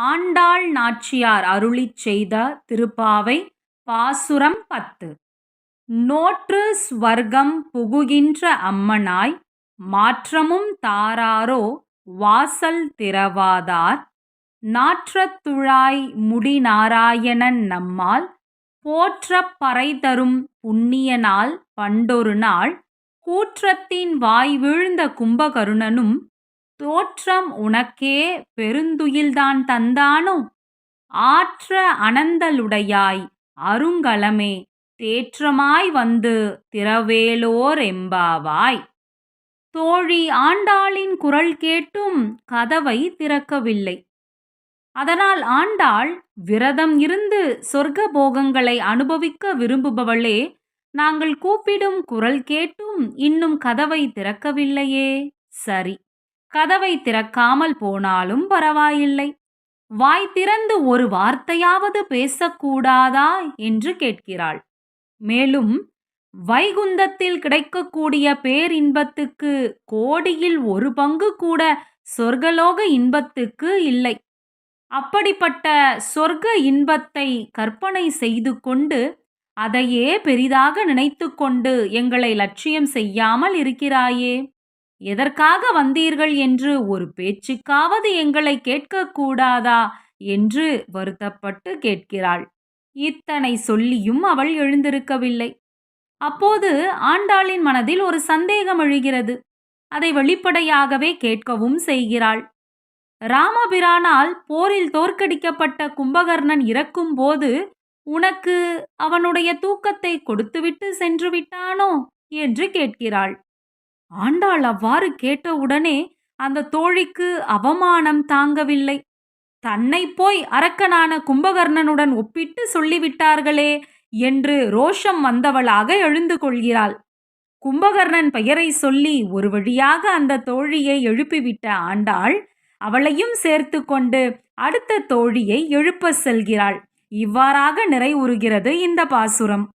ஆண்டாள் நாச்சியார் அருளிச் செய்த திருப்பாவை பாசுரம் பத்து. நோற்று ஸ்வர்க்கம் புகுகின்ற அம்மனாய் மாற்றமும் தாராரோ வாசல் திறவாதார். நாற்றத்துழாய் முடி நாராயணன் நம்மால் போற்றப் பறைதரும் புண்ணியனால் பண்டொரு நாள் கூற்றத்தின் வாய் வீழ்ந்த கும்பகருணனும் தோற்றம் உனக்கே பெருந்துயில்தான் தந்தானோ ஆற்ற அனந்தலுடையாய் அருங்கலமே தேற்றமாய் வந்து திரவேலோர் எம்பாவாய் தோழி ஆண்டாளின் குரல் கேட்டும் கதவை திறக்கவில்லை. அதனால் ஆண்டாள் விரதம் இருந்து சொர்க்க போகங்களை அனுபவிக்க விரும்புபவளே நாங்கள் கூப்பிடும் குரல் கேட்டும் இன்னும் கதவை திறக்கவில்லையே. சரி. கதவை திறக்காமல் போனாலும் பரவாயில்லை. வாய் திறந்து ஒரு வார்த்தையாவது பேசக்கூடாதா? என்று கேட்கிறாள். மேலும் வைகுந்தத்தில் கிடைக்கக்கூடிய பேரின்பத்துக்கு கோடியில் ஒரு பங்கு கூட சொர்க்கலோக இன்பத்துக்கு இல்லை. அப்படிப்பட்ட சொர்க்க இன்பத்தை கற்பனை செய்து கொண்டு அதையே பெரிதாக நினைத்து கொண்டு எங்களை லட்சியம் செய்யாமல் இருக்கிறாயே? எதற்காக வந்தீர்கள் என்று ஒரு பேச்சுக்காவது எங்களை கேட்கக்கூடாதா என்று வருத்தப்பட்டு கேட்கிறாள். இத்தனை சொல்லியும் அவள் எழுந்திருக்கவில்லை. அப்போது ஆண்டாளின் மனதில் ஒரு சந்தேகம் எழுகிறது. அதை வெளிப்படையாகவே கேட்கவும் செய்கிறாள். ராமபிரானால் போரில் தோற்கடிக்கப்பட்ட கும்பகர்ணன் இறக்கும் போது உனக்கு அவனுடைய தூக்கத்தை கொடுத்துவிட்டு சென்று விட்டானோ? என்று கேட்கிறாள். ஆண்டாள் அவ்வாறு கேட்டவுடனே அந்த தோழிக்கு அவமானம் தாங்கவில்லை. தன்னை போய் அரக்கனான கும்பகர்ணனுடன் ஒப்பிட்டு சொல்லிவிட்டார்களே என்று ரோஷம் வந்தவளாக எழுந்து கொள்கிறாள். கும்பகர்ணன் பெயரை சொல்லி ஒரு வழியாக அந்த தோழியை எழுப்பிவிட்ட ஆண்டாள் அவளையும் சேர்த்து கொண்டு அடுத்த தோழியை எழுப்ப செல்கிறாள். இவ்வாறாக நிறைவுறுகிறது இந்த பாசுரம்.